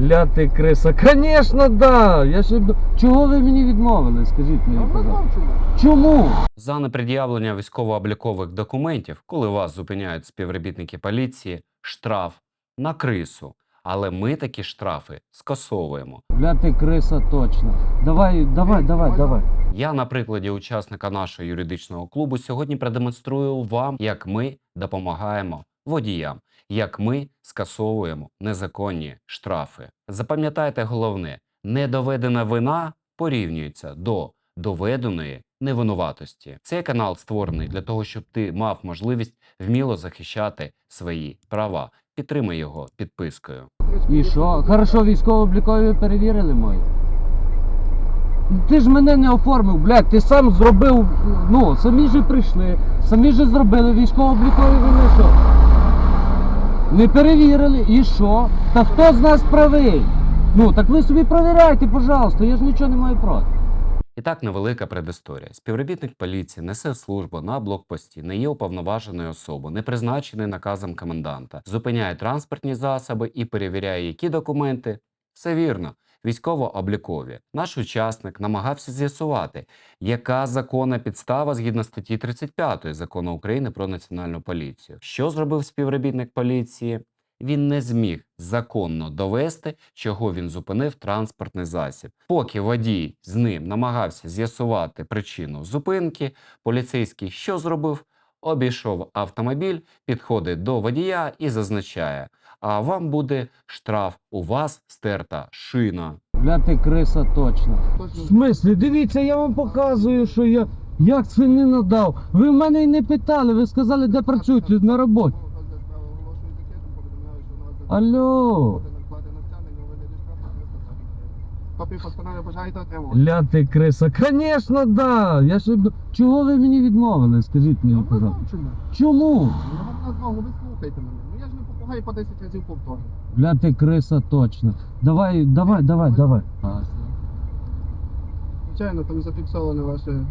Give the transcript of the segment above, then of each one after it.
Ля ти криса. Конечно, да. Я ще... Чого ви мені відмовили? Скажіть мені, чому. Чому? За непред'явлення військово-облікових документів, коли вас зупиняють співробітники поліції, штраф на крису. Але ми такі штрафи скасовуємо. Ля ти криса точно. Давай, давай, давай, давай. Я на прикладі учасника нашого юридичного клубу сьогодні продемонструю вам, як ми допомагаємо водіям, як ми скасовуємо незаконні штрафи. Запам'ятайте головне: недоведена вина порівнюється до доведеної невинуватості. Цей канал створений для того, щоб ти мав можливість вміло захищати свої права. Підтримай його підпискою. І що? Хорошо, військово-облікові перевірили мої. Ти ж мене не оформив, блядь, ти сам зробив, ну, самі же прийшли, самі же зробили військово-облікові вони що? Не перевірили, і що? Та хто з нас правий? Ну, так ви собі провіряйте, пожалуйста, я ж нічого не маю проти. І так невелика предісторія. Співробітник поліції несе службу на блокпості, не є уповноваженою особою, не призначений наказом коменданта, зупиняє транспортні засоби і перевіряє, які документи. Все вірно. Військово-облікові. Наш учасник намагався з'ясувати, яка законна підстава згідно статті 35 закону України про національну поліцію. Що зробив співробітник поліції? Він не зміг законно довести, чого він зупинив транспортний засіб. Поки водій з ним намагався з'ясувати причину зупинки, поліцейський що зробив? Обійшов автомобіль, підходить до водія і зазначає: а вам буде штраф, у вас стерта шина. Бля, ти криса точно. В смислі, дивіться, я вам показую, що я. Як це не надав? Ви в мене й не питали, ви сказали, де працюєте на роботі. Алло. Буде накладено стягнення у вигляді штрафу 340 гривень. Копію постанови бажаєте отримувати? Ля ти криса. Конечно, да. Я ще... Чого ви мені відмовили? Скажіть мені, пожалуйста. чому. Чому? Я вам назвав, ви слухайте мене. Попугай по 10 разів повторюю. Бля ти криса точно. Давай, давай, давай, давай. Звичайно, там зафіксоване ваше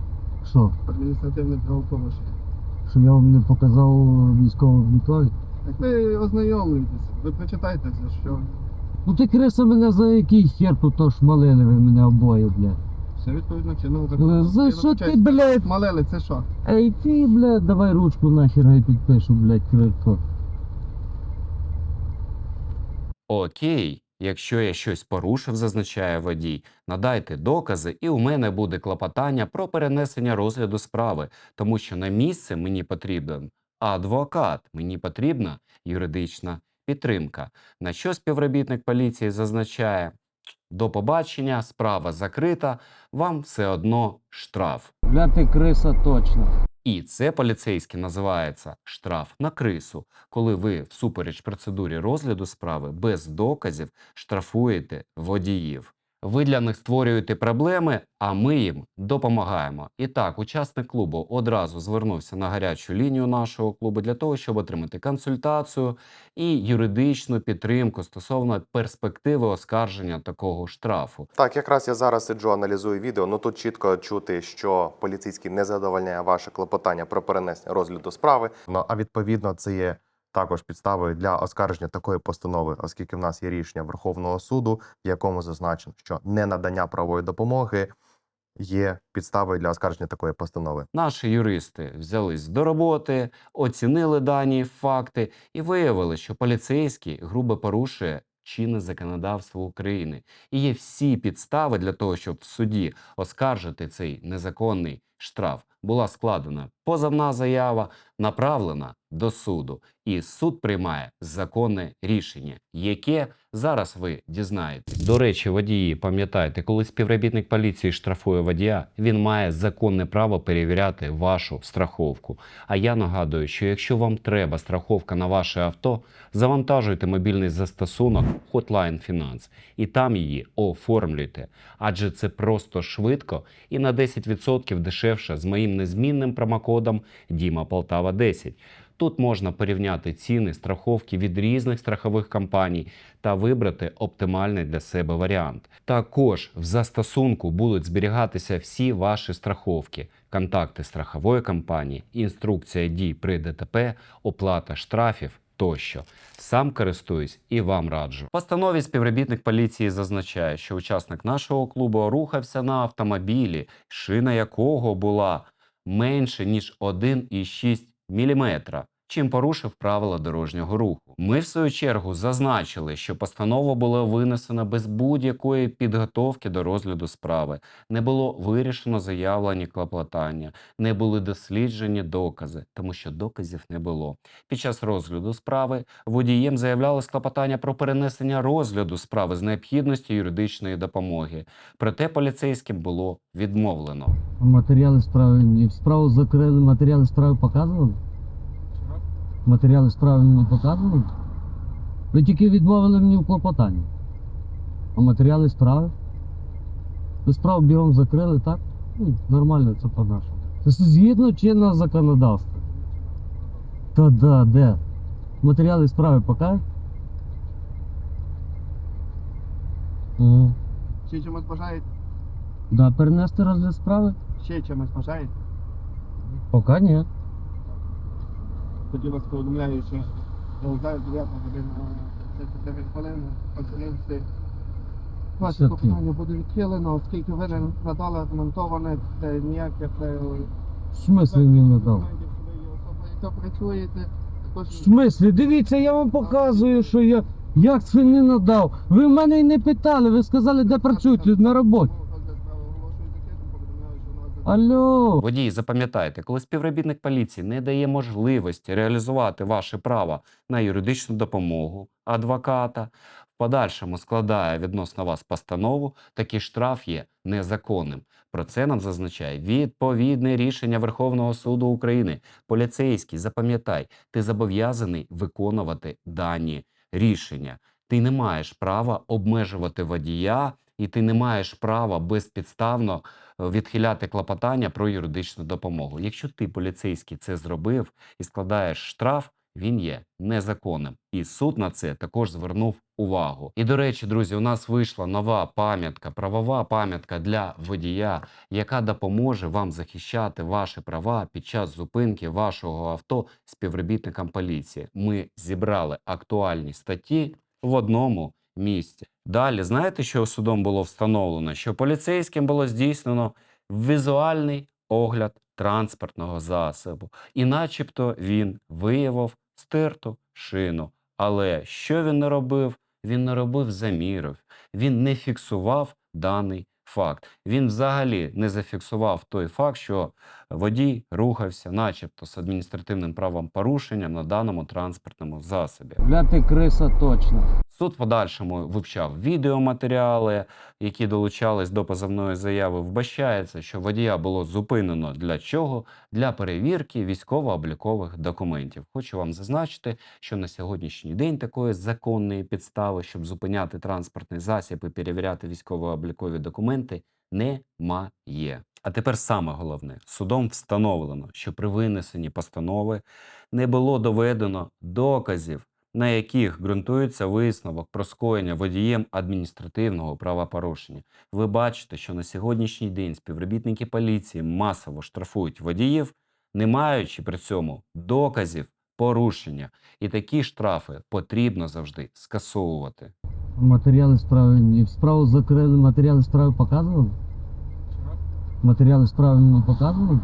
Що? адміністративне правопорушення. Що я вам не показав військово облікові? Так ви ознайомлюєтеся, ви прочитайте за що. Ну ти криса мене за який хер тут то шмалили ви мене обоє, блядь. Все відповідно чинного закону. За що ти, блядь? Малели, це що? Ей ти, блядь, давай ручку нахер я підпишу, блядь, критко. Окей, якщо я щось порушив, зазначає водій, надайте докази, і у мене буде клопотання про перенесення розгляду справи, тому що на місце мені потрібен адвокат, мені потрібна юридична підтримка. На що співробітник поліції зазначає: до побачення, справа закрита, вам все одно штраф. Бля ти криса точно. І це поліцейське називається штраф на крису, коли ви всупереч процедурі розгляду справи без доказів штрафуєте водіїв. Ви для них створюєте проблеми, а ми їм допомагаємо. І так, учасник клубу одразу звернувся на гарячу лінію нашого клубу для того, щоб отримати консультацію і юридичну підтримку стосовно перспективи оскарження такого штрафу. Так, якраз я зараз сиджу, аналізую відео. Ну тут чітко чути, що поліцейський не задовольняє ваше клопотання про перенесення розгляду справи. Ну а відповідно, це є також підставою для оскарження такої постанови, оскільки в нас є рішення Верховного суду, в якому зазначено, що ненадання правової допомоги є підставою для оскарження такої постанови. Наші юристи взялись до роботи, оцінили дані факти і виявили, що поліцейський грубо порушує чинне законодавство України. І є всі підстави для того, щоб в суді оскаржити цей незаконний штраф. Була складена позовна заява, направлена до суду, і суд приймає законне рішення, яке зараз ви дізнаєтесь. До речі, водії, пам'ятайте, коли співробітник поліції штрафує водія, він має законне право перевіряти вашу страховку. А я нагадую, що якщо вам треба страховка на ваше авто, завантажуйте мобільний застосунок Hotline Finance і там її оформлюйте. Адже це просто швидко і на 10% дешевше з моїм незмінним промокодом Діма Полтава 10. Тут можна порівняти ціни страховки від різних страхових компаній та вибрати оптимальний для себе варіант. Також в застосунку будуть зберігатися всі ваші страховки, контакти страхової компанії, інструкція дій при ДТП, оплата штрафів тощо. Сам користуюсь і вам раджу. Постанові співробітник поліції зазначає, що учасник нашого клубу рухався на автомобілі, шина якого була менше ніж 1,6 мм, чим порушив правила дорожнього руху. Ми, в свою чергу, зазначили, що постанова була винесена без будь-якої підготовки до розгляду справи, не було вирішено заявлені клопотання, не були досліджені докази, тому що доказів не було. Під час розгляду справи водієм заявлялось клопотання про перенесення розгляду справи з необхідністю юридичної допомоги. Проте поліцейським було відмовлено. Матеріали справи ні. Справу закрили, матеріали справи показували? Матеріали справи мені показували? Ви тільки відмовили мені в клопотанні. А матеріали справи? Ви справу бігом закрили, так? Ну, нормально, це по-нашому. Це згідно чинного законодавства. Та да, де? Матеріали справи покажуть? Ще чимось бажаєте? Да, перенести розгляд справи? Ще чимось бажаєте? Поки ні. Тоді вас повідомляю, що зараз 9 година 39 хвилин конференції. Ваше Все буде відхилено, оскільки ви не надали аргументоване е, ніяких е, смислі він не дав? яка працюєте. Також В смислі, дивіться, я вам показую, що я. Як це не надав? Ви в мене й не питали, ви сказали, де працюють люди на роботі. Розгляд справи оголошую закритим, повідомляю, що у нас Алло. Водії, запам'ятайте, коли співробітник поліції не дає можливості реалізувати ваше право на юридичну допомогу адвоката, в подальшому складає відносно вас постанову, такий штраф є незаконним. Про це нам зазначає відповідне рішення Верховного суду України. Поліцейський, запам'ятай, ти зобов'язаний виконувати дані рішення. Ти не маєш права обмежувати водія, і ти не маєш права безпідставно е, відхиляти клопотання про юридичну допомогу. Якщо ти поліцейський це зробив і складаєш штраф, він є незаконним. І суд на це також звернув увагу. І до речі, друзі, у нас вийшла нова пам'ятка, правова пам'ятка для водія, яка допоможе вам захищати ваші права під час зупинки вашого авто співробітникам поліції. Ми зібрали актуальні статті в одному місці. Далі, знаєте, що судом було встановлено? Що поліцейським було здійснено візуальний огляд транспортного засобу, і начебто він виявив стерту шину. Але що він не робив? Він не робив замірів, він не фіксував даний факт. Він взагалі не зафіксував той факт, що водій рухався, начебто, з адміністративним правом порушення на даному транспортному засобі. Бля, ти криса точно. Суд в подальшому вивчав відеоматеріали, які долучались до позовної заяви. Вбачається, що водія було зупинено для чого? Для перевірки військово-облікових документів. Хочу вам зазначити, що на сьогоднішній день такої законної підстави, щоб зупиняти транспортний засіб і перевіряти військово-облікові документи, немає. А тепер саме головне: судом встановлено, що при винесенні постанови не було доведено доказів на яких ґрунтується висновок про скоєння водієм адміністративного правопорушення. Ви бачите, що на сьогоднішній день співробітники поліції масово штрафують водіїв, не маючи при цьому доказів порушення. І такі штрафи потрібно завжди скасовувати. Матеріали справи ні. Справу закрили, матеріали справи показували? Матеріали справи мені показували?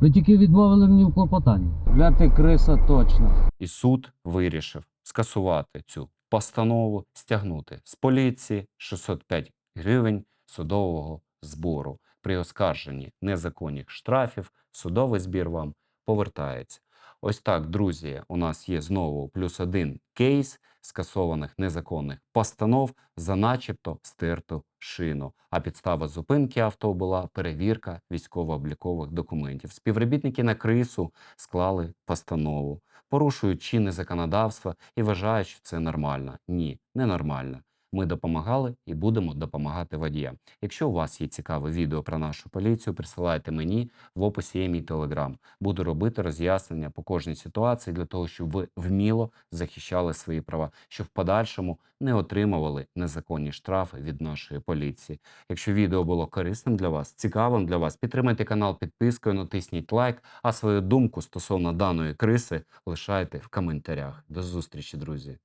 Ви тільки відмовили мені в клопотанні. Бля, ти криса точно. І суд вирішив скасувати цю постанову, стягнути з поліції 605 гривень судового збору. При оскарженні незаконних штрафів судовий збір вам повертається. Ось так, друзі, у нас є знову плюс один кейс скасованих незаконних постанов за начебто стерту шину. А підстава зупинки авто була перевірка військово-облікових документів. Співробітники на крису склали постанову, порушують чинне законодавство і вважають, що це нормально. Ні, не нормально. Ми допомагали і будемо допомагати водіям. Якщо у вас є цікаве відео про нашу поліцію, присилайте мені в описі є мій телеграм. Буду робити роз'яснення по кожній ситуації для того, щоб ви вміло захищали свої права, щоб в подальшому не отримували незаконні штрафи від нашої поліції. Якщо відео було корисним для вас, цікавим для вас, підтримайте канал підпискою, натисніть лайк, а свою думку стосовно даної криси лишайте в коментарях. До зустрічі, друзі!